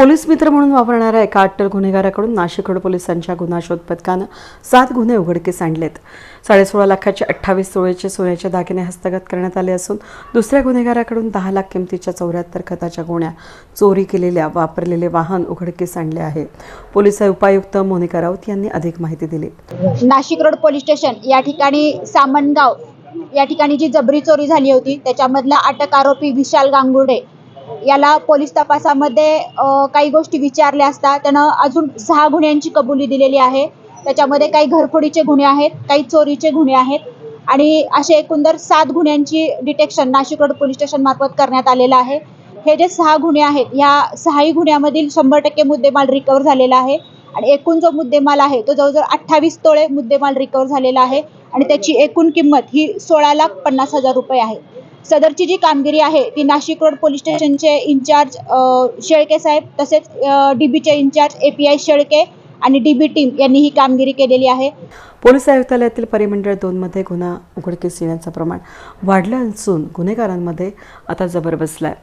Police मित्र म्हणून वापरणाऱ्या एका अट्टल गुन्हेगाराकडून नाशिक रोड पोलिसांच्या गुन्हा शोध पथकानं सात गुन्हे उघडकीस आणलेत. साडेसोळा लाखाचे अठ्ठावीस तोळेचे सोन्याचे दागिने हस्तगत करण्यात आले असून दुसऱ्या गुन्हेगाराकडून दहा लाख किमतीच्या चौऱ्याहत्तर खताच्या गोण्या चोरी केलेल्या वापरलेले वाहन उघडकीस आणले आहे. पोलीस उपायुक्त मोनिका राऊत यांनी अधिक माहिती दिली. नाशिक रोड पोलीस स्टेशन या ठिकाणी सामनगाव या ठिकाणी जी जबरी चोरी झाली होती त्याच्यामधला अटक आरोपी विशाल गांगुर्डे याला पोलीस तपासामध्ये काही गोष्टी विचारल्या असता त्यानं अजून सहा गुन्ह्यांची कबुली दिलेली आहे. त्याच्यामध्ये काही घरफोडीचे गुन्हे आहेत काही चोरीचे गुन्हे आहेत आणि असे एकंदर सात गुन्ह्यांची detection Nashik road police station मार्फत करण्यात आलेलं आहे. हे जे सहा गुन्हे आहेत ह्या सहाही गुन्ह्यामधील शंभर टक्के मुद्देमाल रिकवर झालेला आहे आणि एकूण जो मुद्देमाल आहे तो जवळजवळ अठ्ठावीस तोळे मुद्देमाल रिकवर झालेला आहे आणि त्याची एकूण किंमत ही सोळा लाख पन्नास हजार रुपये आहे. सदरची जी कामगिरी आहे ती नाशिक रोड पोलीस स्टेशनचे इंचार्ज शेळके साहेब तसेच डी बीचे incharge A P I Shelke आणि डी बी टीम यांनी ही कामगिरी केलेली आहे. पोलीस आयुक्तालयातील परिमंडळ दोनमध्ये गुन्हा उघडकीस येण्याचं प्रमाण वाढलं असून गुन्हेगारांमध्ये आता जबर बसलाय.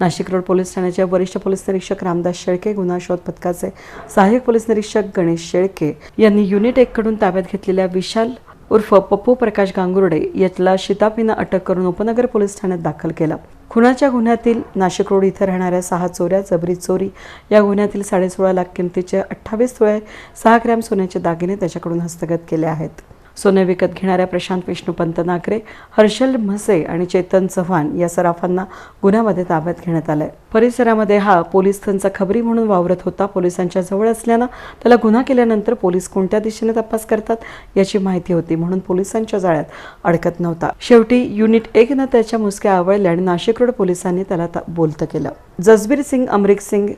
नाशिक रोड पोलीस ठाण्याचे वरिष्ठ पोलीस निरीक्षक रामदास शेळके गुन्हा शोध पथकाचे सहाय्यक पोलीस निरीक्षक गणेश शेळके यांनी युनिट एककडून ताब्यात घेतलेल्या विशाल उर्फ पप्पू प्रकाश गांगुर्डे यातला शितापीनं अटक करून उपनगर पोलीस ठाण्यात दाखल केला. खुनाच्या गुन्ह्यातील नाशिक रोड इथं राहणाऱ्या सहा चोऱ्या जबरी चोरी या गुन्ह्यातील साडेसोळा लाख किमतीचे अठ्ठावीस तोळे सहा ग्रॅम सोन्याचे दागिने त्याच्याकडून हस्तगत केले आहेत. सोने विकत घेणाऱ्या प्रशांत विष्णुपंत नागरे हर्षल म्हसे आणि चेतन चव्हाण या सराफांना गुन्ह्यामध्ये ताब्यात घेण्यात आलंय. परिसरामध्ये हा पोलीस त्यांचा खबरी म्हणून वावरत होता. पोलिसांच्या जवळ असल्यानं त्याला गुन्हा केल्यानंतर पोलीस कोणत्या दिशेने तपास करतात याची माहिती होती म्हणून पोलिसांच्या जाळ्यात अडकत नव्हता. शेवटी युनिट एकनं त्याच्या मुसक्या आवळल्या आणि नाशिक रोड पोलिसांनी त्याला बोलतं केलं. जसबीर सिंग अमरिक सिंग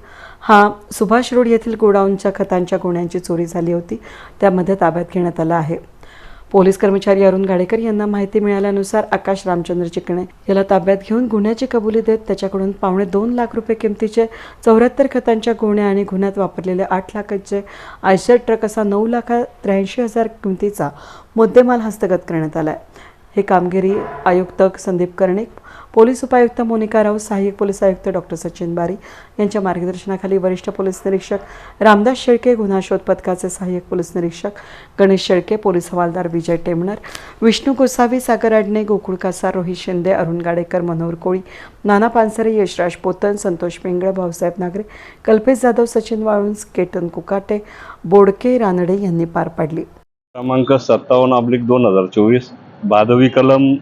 हा सुभाष रोड येथील गोडाऊनच्या खतांच्या गुन्ह्यांची चोरी झाली होती. त्यामध्ये ताब्यात घेण्यात आला आहे. पोलीस कर्मचारी अरुण गाडेकर यांना माहिती मिळाल्यानुसार आकाश रामचंद्र चिकणे याला ताब्यात घेऊन गुन्ह्याची कबुली देत त्याच्याकडून पावणे दोन लाख रुपये किमतीचे चौऱ्याहत्तर खतांच्या गोण्या आणि गुन्ह्यात वापरलेले आठ लाखाचे आयशर ट्रक असा नऊ लाख त्र्याऐंशी हजार किमतीचा मुद्देमाल हस्तगत करण्यात आला आहे हे कामगिरी आयुक्त संदीप कर्णिक पोलीस उपायुक्त मोनिका राऊत सहाय्यक पोलीस आयुक्त डॉक्टर सचिन बारी यांच्या मार्गदर्शनाखाली वरिष्ठ पोलीस निरीक्षक रामदास शेळके गुन्हा शोध पथकाचे सहाय्यक पोलीस निरीक्षक गणेश शेळके पोलीस हवालदार विजय टेमणर विष्णू गोसावी सागर आडणे गोकुळ कासार रोहित शिंदे अरुण गाडेकर मनोहर कोळी नाना पानसरे यशराज पोतन संतोष पिंगळ भाऊसाहेब नागरे कल्पेश जाधव सचिन वाळुंज केतन कुकाटे बोडके रानडे यांनी पार पाडली. क्रमांक सत्तावन्न अब्लिक दोन हजार चोवीस भादवी कलम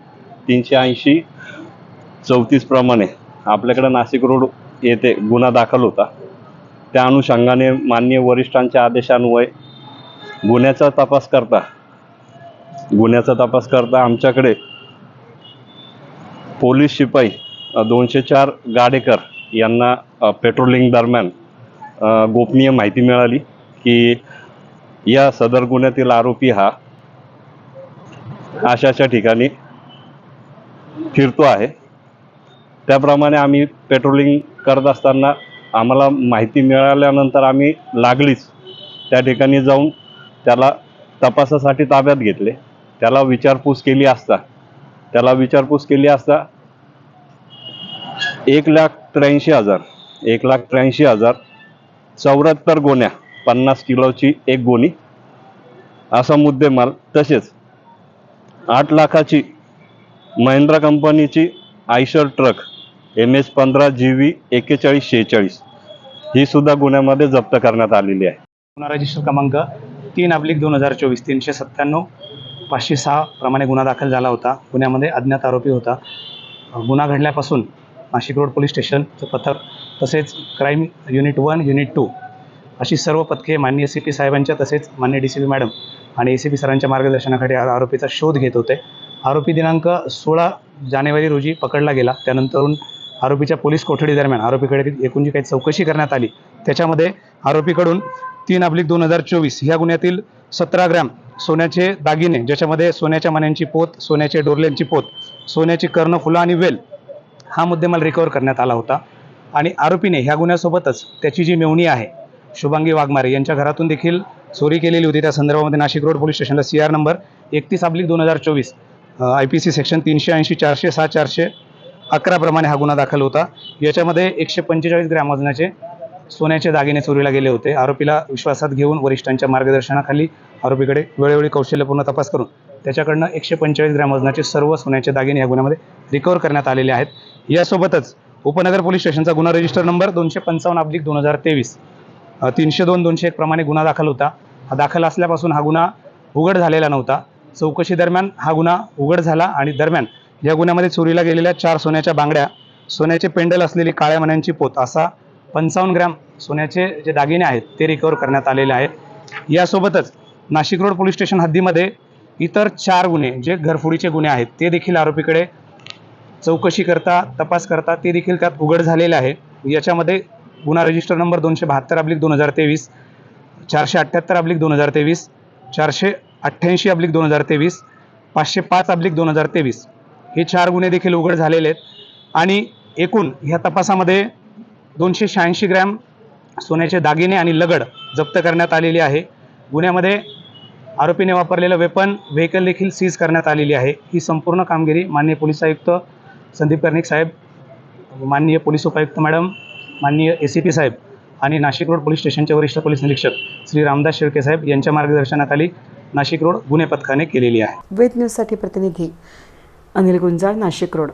तीनशे ऐंशी चौतीस प्रमाणे आपल्याकडे नाशिक रोड येथे गुन्हा दाखल होता. त्या अनुषंगाने माननीय वरिष्ठांच्या आदेशान्वये गुन्ह्याचा तपास करता गुन्ह्याचा तपास करता आमच्याकडे पोलीस शिपाई दोनशे चार गाडेकर यांना पेट्रोलिंग दरम्यान गोपनीय माहिती मिळाली की या सदर गुन्ह्यातील आरोपी हा अशाच्या ठिकाणी फिरतो आहे. त्याप्रमाणे आम्ही पेट्रोलिंग करत असताना आम्हाला माहिती मिळाल्यानंतर आम्ही लागलीच. त्या ठिकाणी जाऊन त्याला तपासासाठी ताब्यात घेतले. त्याला विचारपूस केली असता. त्याला विचारपूस केली असता एक लाख त्र्याऐंशी हजार एक लाख त्र्याऐंशी हजार चौऱ्याहत्तर गोण्या पन्नास किलोची एक गोणी असा मुद्देमाल तसेच आठ लाखाची महिंद्रा कंपनीची आयशर ट्रक एम एस पंधरा जी व्ही एक्केचाळीस शेहेचाळीस ही सुद्धा गुन्ह्यामध्ये जप्त करण्यात आलेली आहे. गुन्हा रजिस्टर क्रमांक तीन अब्लिक दोन हजार चोवीस तीनशे सत्त्याण्णव पाचशे सहा प्रमाणे गुन्हा दाखल झाला होता. गुन्ह्यामध्ये अज्ञात आरोपी होता. गुन्हा घडल्यापासून नाशिक रोड पोलीस स्टेशनचं पथक तसेच crime unit one unit two अशी सर्व पथके माननीय सी पी साहेबांच्या तसेच माननीय डी सी पी मॅडम आणि ए सी पी सरांच्या मार्गदर्शनाखाली आरोपीचा शोध घेत होते. आरोपी दिनांक सोळा जानेवारी रोजी पकडला गेला. त्यानंतरून आरोपीच्या पोलीस कोठडी दरम्यान आरोपीकडे एकूण जी काही चौकशी करण्यात आली त्याच्यामध्ये आरोपीकडून तीन अब्लिक दोन हजार चोवीस ह्या गुन्ह्यातील सतरा ग्रॅम सोन्याचे दागिने ज्याच्यामध्ये सोन्याच्या मण्यांची पोत सोन्याचे डोरल्यांची पोत सोन्याची कर्ण फुलं आणि वेल हा मुद्देमाल रिकवर करण्यात आला होता. आणि आरोपीने ह्या गुन्ह्यासोबतच त्याची जी मेवणी आहे शुभांगी वाघमारे यांच्या घरातून देखील चोरी केलेली होती. त्या संदर्भामध्ये नाशिक रोड पोलीस स्टेशनला सी आर नंबर एकतीस अब्लिक दोन हजार चोवीस आय पी सी सेक्शन तीनशे ऐंशी चारशे सहा चारशे अकराप्रमाणे हा गुन्हा दाखल होता. याच्यामध्ये एकशे पंचेचाळीस ग्रॅम वजनाचे सोन्याचे दागिने चोरीला गेले होते. आरोपीला विश्वासात घेऊन वरिष्ठांच्या मार्गदर्शनाखाली आरोपीकडे वेळोवेळी कौशल्यपूर्ण तपास करून त्याच्याकडनं एकशे पंचेचाळीस ग्रॅम वजनाचे सर्व सोन्याचे दागिने या गुन्ह्यामध्ये रिकवर करण्यात आलेले आहेत. यासोबतच उपनगर पोलीस स्टेशनचा गुन्हा रजिस्टर नंबर दोनशे पंचावन्न अब्लिक दोन हजार तेवीस. तीनशे दोन दोनशे एक प्रमाणे गुन्हा दाखल होता. हा दाखल असल्यापासून हा गुन्हा उघड झालेला नव्हता. चौकशी दरम्यान हा गुन्हा उघड झाला आणि दरम्यान या गुन्ह्यामध्ये चोरीला गेलेल्या चार सोन्याच्या बांगड्या सोन्याचे पेंडल असलेली काळ्या मण्यांची पोत असा पंचावन्न ग्रॅम सोन्याचे जे दागिने आहेत ते रिकवर करण्यात आलेले आहेत. यासोबतच नाशिक रोड पोलीस स्टेशन हद्दीमध्ये इतर चार गुन्हे जे घरफोडीचे गुन्हे आहेत ते देखील आरोपीकडे चौकशी करता तपास करता ते देखील त्यात उघड झालेले आहे. याच्यामध्ये गुन्हा रजिस्टर नंबर दोनशे बहात्तर अब्लिक दोन हजार तेवीस चारशे अठ्ठ्याहत्तर अब्लिक दोन हजार तेवीस चारशे अठ्ठ्याऐंशी अब्लिक दोन हजार तेवीस पाचशे पाच अब्लिक दोन हजार तेवीस. हे चार गुन्हे देखील उघड झालेले आहेत. आणि एकूण ह्या तपासामध्ये दोनशे शहाऐंशी ग्रॅम सोन्याचे दागिने आणि लगड जप्त करण्यात आलेली आहे. गुन्ह्यामध्ये आरोपीने वापरलेलं वेपन व्हेकल देखील सीज करण्यात आलेली आहे. ही संपूर्ण कामगिरी माननीय पोलीस आयुक्त संदीप कर्णिक साहेब माननीय पोलीस उपायुक्त मॅडम माननीय ए सी पी साहेब आणि नाशिक रोड पोलीस स्टेशनचे वरिष्ठ पोलीस निरीक्षक श्री रामदास शेळके साहेब यांच्या मार्गदर्शनाखाली नाशिक रोड गुन्हे पथकाने केलेली आहे. वेद न्यूजसाठी प्रतिनिधी अनिल गुंजाळ नाशिक रोड.